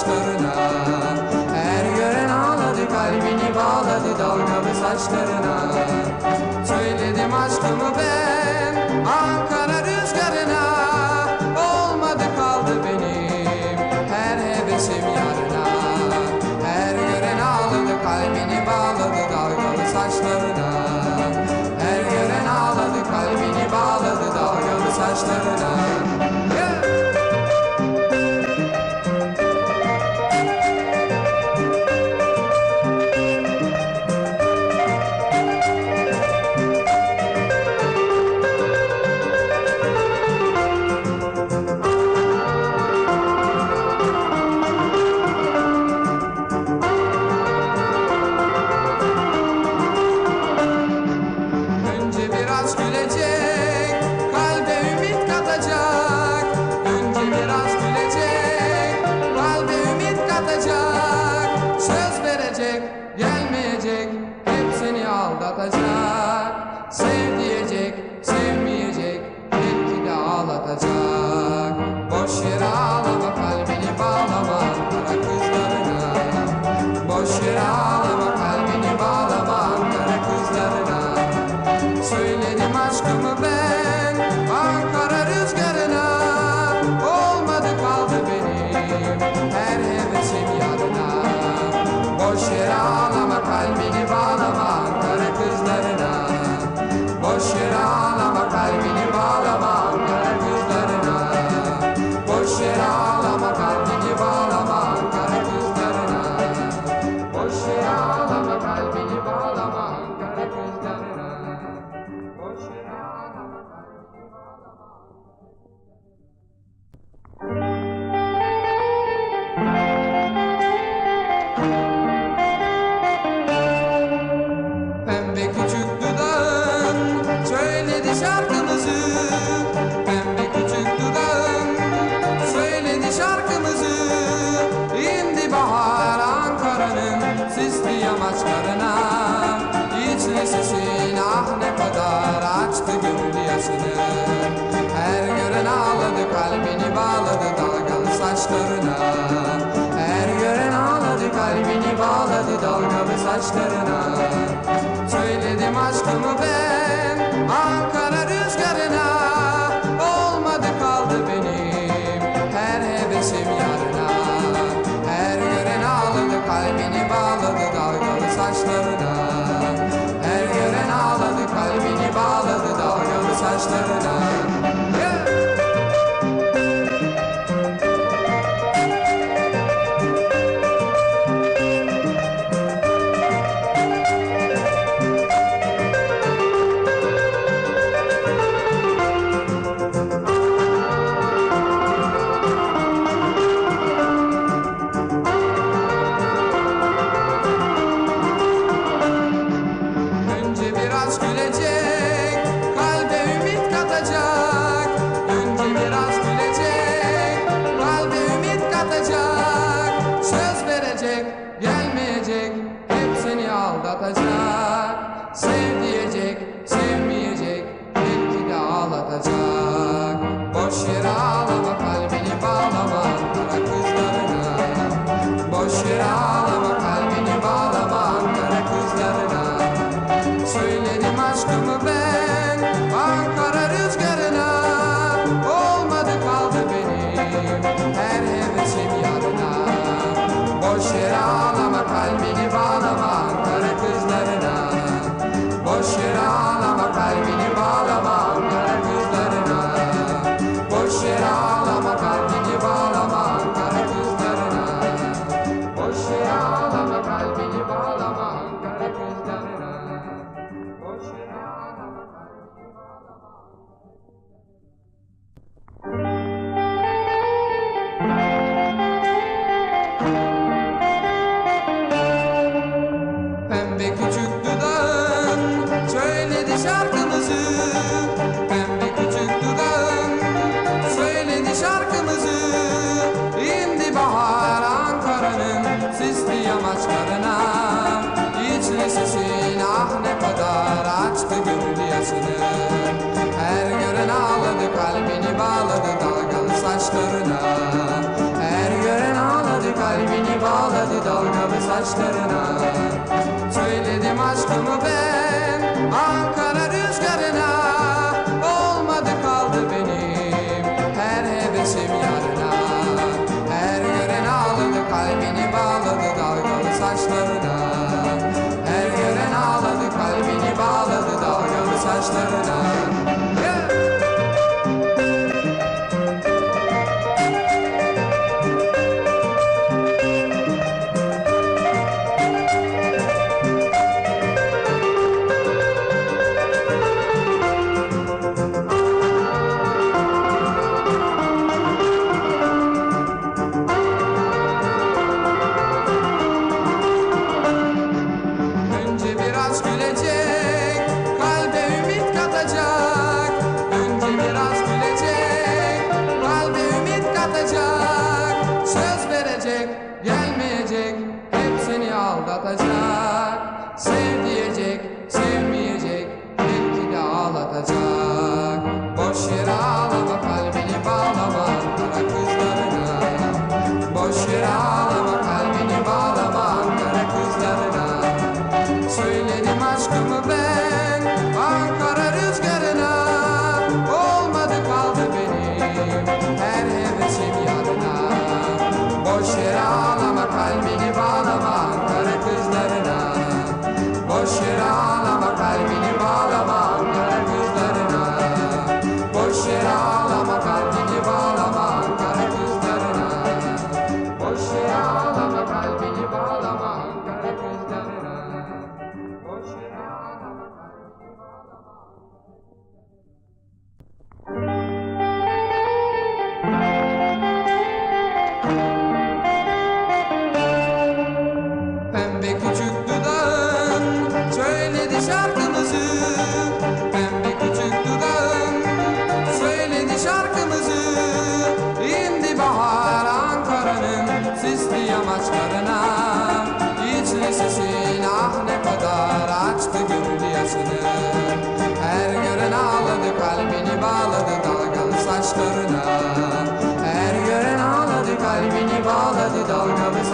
taşlarına Her gören ağladı kalbini bağladı dalgalı saçlarına. Söyledim aşkımı ben. ağlatacak Sev diyecek, sevmeyecek Belki de ağlatacak. Ah Her gören ağladı kalbini bağladı dalgalı saçlarına. Her gören ağladı kalbini bağladı dalgalı saçlarına.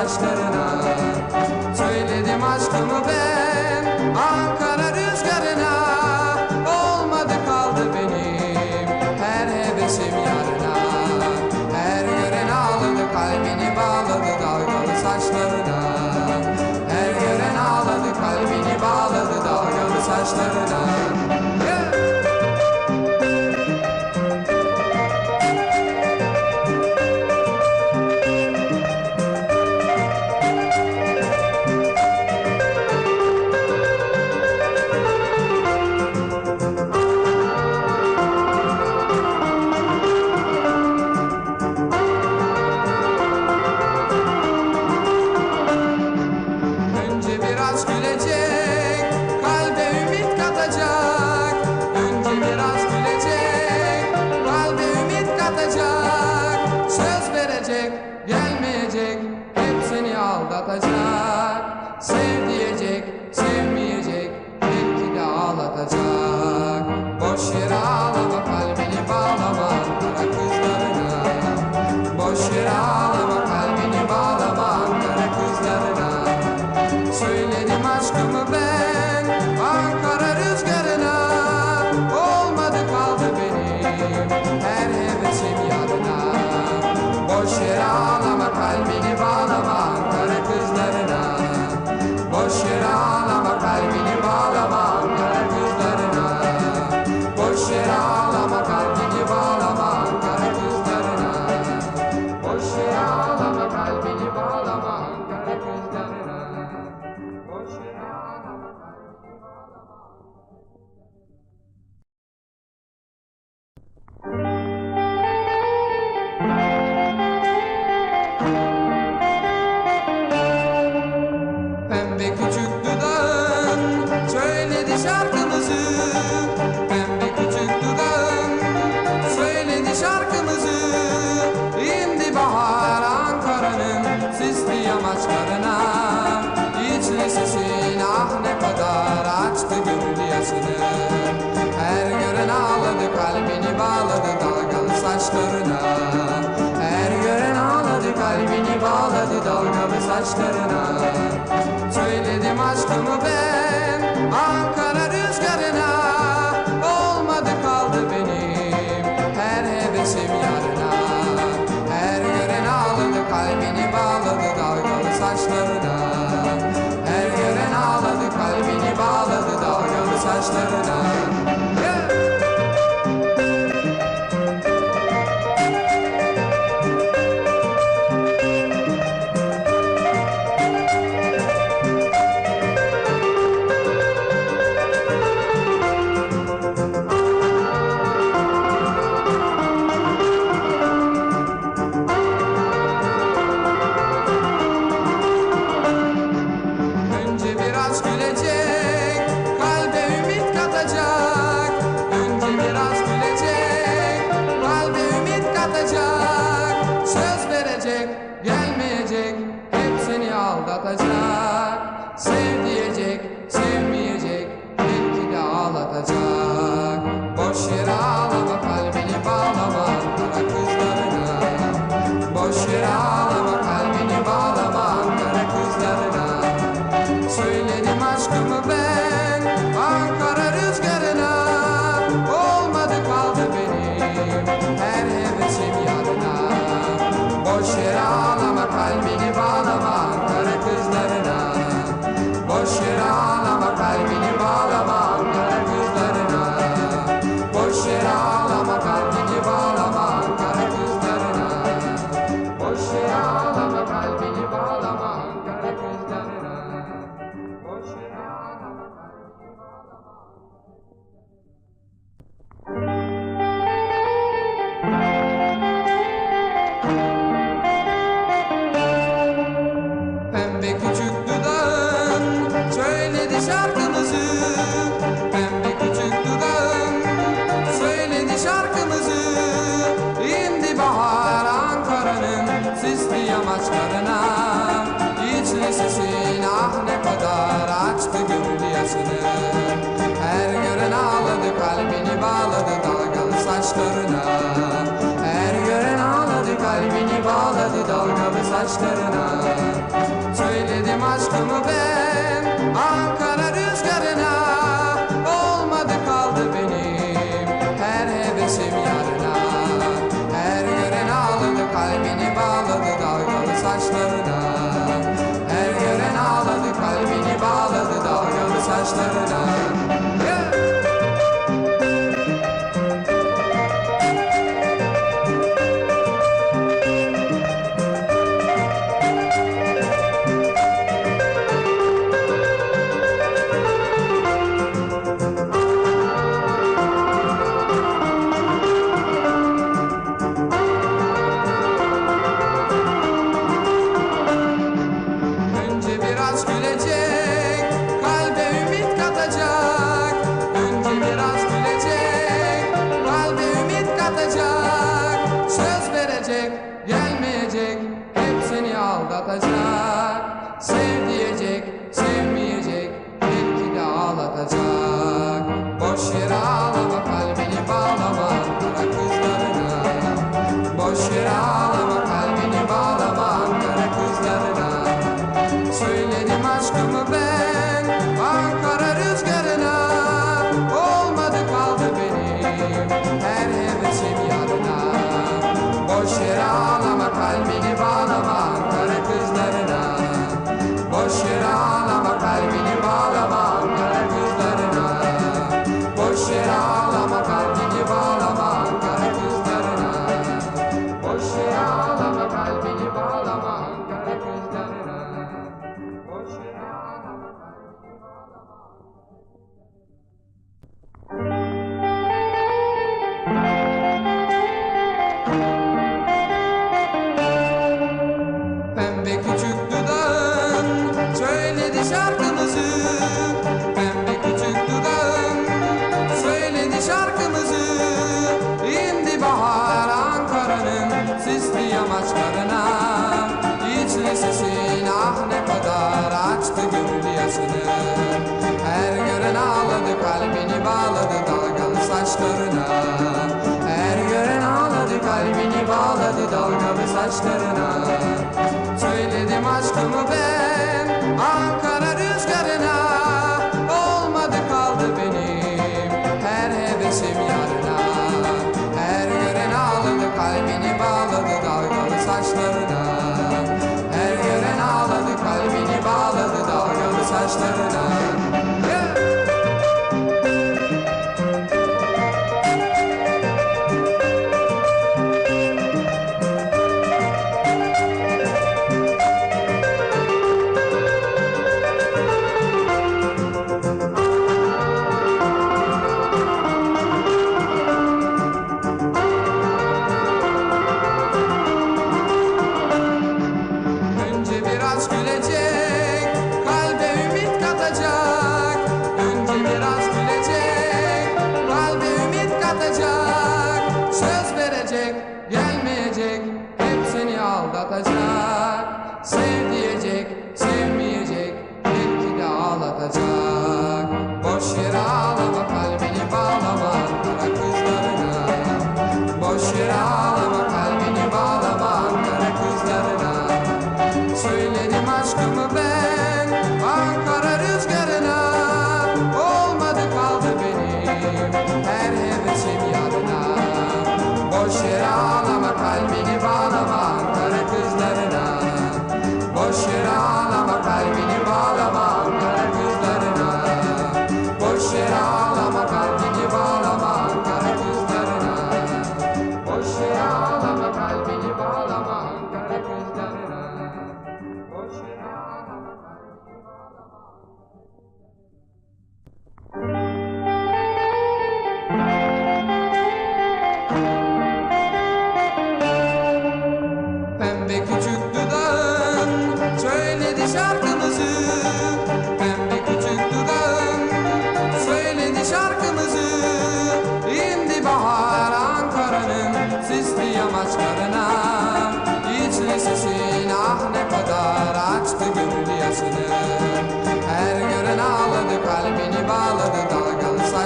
aşklara aldatacak. Sev diyecek, sevmeyecek Belki de ağlatacak. Boş yere kalbini bağladı dalgalı saçlarına. Her gören ağladı kalbini bağladı dalgalı saçlarına. Söyledim aşkımı ben. saçlarına Söyledim aşkımı ben. Choć się rana. aç kadınam ah, ne kadar açtı gönül yaşını Her gören ağladı kalbini bağladı dalgalı saçlarına. Her gören ağladı kalbini bağladı dalgalı saçlarına. Söyledim aşkımı ben ah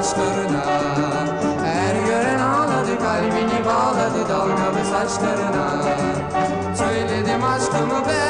saçlarına. Her gören ağladı kalbini bağladı dalgalı saçlarına. Söyledim aşkımı ben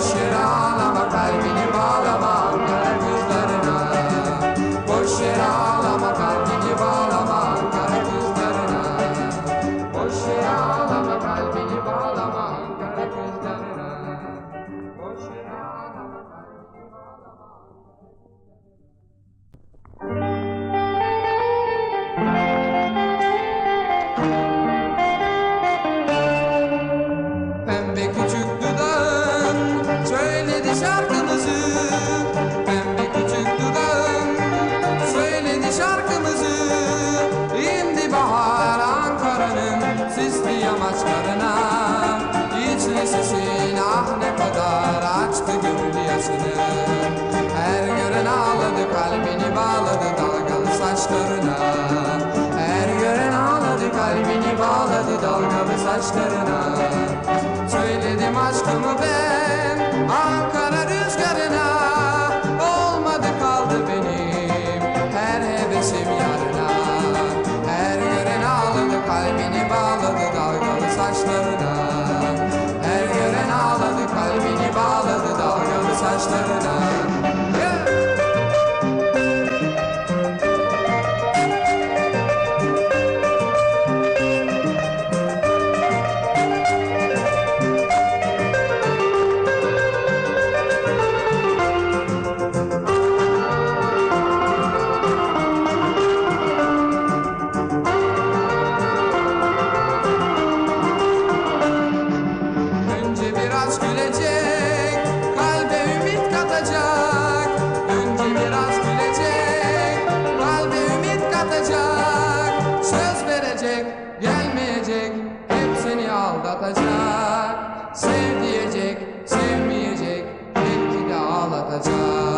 should I? Saçlarına Söyledim aşkımı ben ağlatacak Sev diyecek, sevmeyecek Belki de ağlatacak.